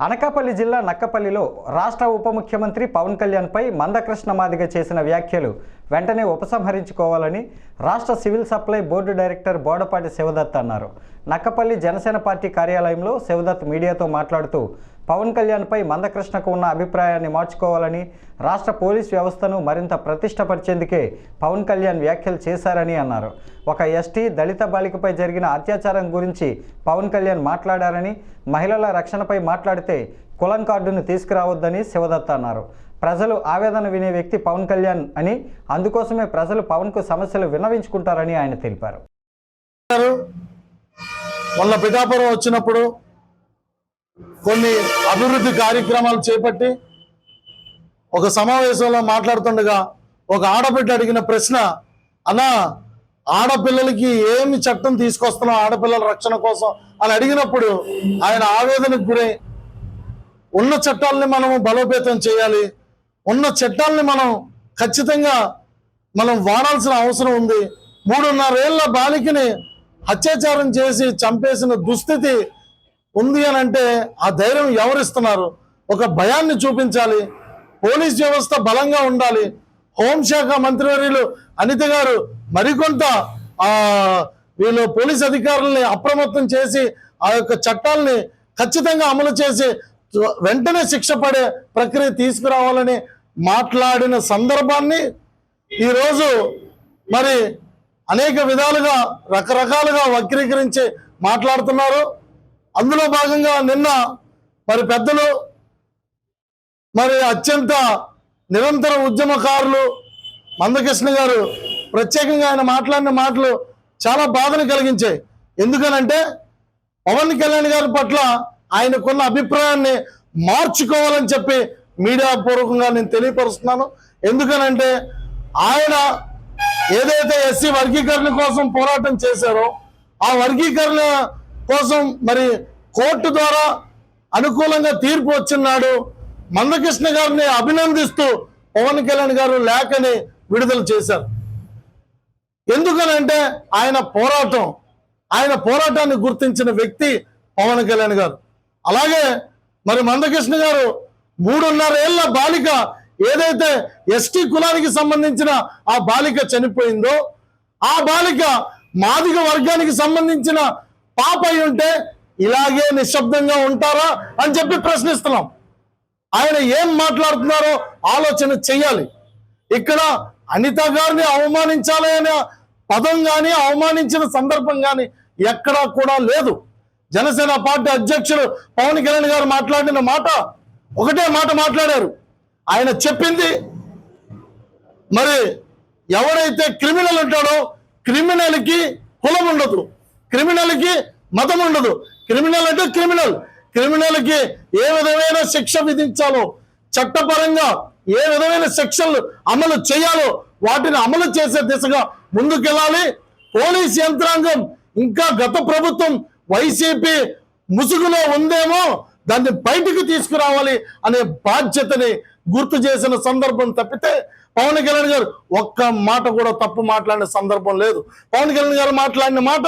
అనకాపల్లి జిల్లా నక్కపల్లిలో రాష్ట్ర ఉప ముఖ్యమంత్రి పవన్ కళ్యాణ్పై మందకృష్ణ మాదిగ చేసిన వ్యాఖ్యలు వెంటనే ఉపసంహరించుకోవాలని రాష్ట్ర civil supply board director Bodapati Shivadatt అన్నారు. నక్కపల్లి జనసేన పార్టీ కార్యాలయంలో శివదత్ మీడియాతో మాట్లాడుతూ పవన్ కళ్యాణ్పై మందకృష్ణకు ఉన్న అభిప్రాయాన్ని మార్చుకోవాలని రాష్ట్ర పోలీస్ వ్యవస్థను మరింత ప్రతిష్టపరిచేందుకే పవన్ కళ్యాణ్ వ్యాఖ్యలు చేశారని అన్నారు. ఒక ఎస్టీ దళిత బాలికపై జరిగిన అత్యాచారం గురించి పవన్ కళ్యాణ్ మాట్లాడారని మహిళల రక్షణపై మాట్లాడితే కులం కార్డును తీసుకురావద్దని శివదత్త అన్నారు. ప్రజలు ఆవేదన వినే వ్యక్తి పవన్ కళ్యాణ్ అని అందుకోసమే ప్రజలు పవన్కు సమస్యలు విన్నవించుకుంటారని ఆయన తెలిపారు. మొన్న పిఠాపురం వచ్చినప్పుడు కొన్ని అభివృద్ధి కార్యక్రమాలు చేపట్టి ఒక సమావేశంలో మాట్లాడుతుండగా ఒక ఆడబిడ్డ అడిగిన ప్రశ్న అన్నా ఆడపిల్లలకి ఏమి చట్టం తీసుకొస్తున్నాం ఆడపిల్లల రక్షణ కోసం? అని అడిగినప్పుడు ఆయన ఆవేదనకు గురై ఉన్న చట్టాలని మనం బలోపేతం చేయాలి. ఉన్న చట్టాలని మనం ఖచ్చితంగా మనం వాడాల్సిన అవసరం ఉంది. మూడున్నరేళ్ళ బాలికని అత్యాచారం చేసి చంపేసిన దుస్థితి ఉంది అని అంటే ఆ ధైర్యం ఎవరిస్తున్నారు? ఒక భయాన్ని చూపించాలి. పోలీస్ వ్యవస్థ బలంగా ఉండాలి. హోంశాఖ మంత్రివర్యులు అనిత గారు మరికొంత వీళ్ళు పోలీస్ అధికారుల్ని అప్రమత్తం చేసి ఆ యొక్క చట్టాలని ఖచ్చితంగా అమలు చేసి వెంటనే శిక్ష పడే ప్రక్రియ తీసుకురావాలని మాట్లాడిన సందర్భాన్ని ఈరోజు మరి అనేక విధాలుగా రకరకాలుగా వక్రీకరించి మాట్లాడుతున్నారు. అందులో భాగంగా నిన్న మరి పెద్దలు మరి అత్యంత నిరంతర ఉద్యమకారులు మందకృష్ణ గారు ప్రత్యేకంగా ఆయన మాట్లాడిన మాటలు చాలా బాధను కలిగించాయి. ఎందుకనంటే పవన్ కళ్యాణ్ గారి పట్ల ఆయనకున్న అభిప్రాయాన్ని మార్చుకోవాలని చెప్పి మీడియా పూర్వకంగా నేను తెలియపరుస్తున్నాను. ఎందుకనంటే ఆయన ఏదైతే ఎస్సీ వర్గీకరణ కోసం పోరాటం చేశారో ఆ వర్గీకరణ కోసం మరి కోర్టు ద్వారా అనుకూలంగా తీర్పు వచ్చినాడు మందకృష్ణ గారిని అభినందిస్తూ పవన్ కళ్యాణ్ గారు లేఖని విడుదల చేశారు. ఎందుకనంటే ఆయన పోరాటం ఆయన పోరాటాన్ని గుర్తించిన వ్యక్తి పవన్ కళ్యాణ్ గారు. అలాగే మరి మందకృష్ణ గారు మూడున్నరేళ్ళ బాలిక ఏదైతే ఎస్టీ కులానికి సంబంధించిన ఆ బాలిక చనిపోయిందో ఆ బాలిక మాదిగ వర్గానికి సంబంధించిన పాప అయి ఉంటే ఇలాగే నిశ్శబ్దంగా ఉంటారా అని చెప్పి ప్రశ్నిస్తున్నాం. ఆయన ఏం మాట్లాడుతున్నారో ఆలోచన చెయ్యాలి. ఇక్కడ అనిత గారిని అవమానించాలి అనే పదం కానీ అవమానించిన సందర్భం కానీ ఎక్కడా కూడా లేదు. జనసేన పార్టీ అధ్యక్షుడు పవన్ కళ్యాణ్ గారు మాట్లాడిన మాట ఒకటే మాట మాట్లాడారు. ఆయన చెప్పింది మరి ఎవరైతే క్రిమినల్ ఉంటాడో క్రిమినల్కి కులం ఉండదు. క్రిమినల్కి మతం ఉండదు. క్రిమినల్ అంటే క్రిమినల్. క్రిమినల్కి ఏ విధమైన శిక్ష విధించాలో చట్టపరంగా ఏ విధమైన శిక్షలు అమలు చేయాలో వాటిని అమలు చేసే దిశగా ముందుకెళ్ళాలి. పోలీస్ యంత్రాంగం ఇంకా గత ప్రభుత్వం వైసీపీ ముసుగులో ఉందేమో దాన్ని బయటకు తీసుకురావాలి అనే బాధ్యతని గుర్తు చేసిన సందర్భం తప్పితే పవన్ కళ్యాణ్ గారు ఒక్క మాట కూడా తప్పు మాట్లాడిన సందర్భం లేదు. పవన్ కళ్యాణ్ గారు మాట్లాడిన మాట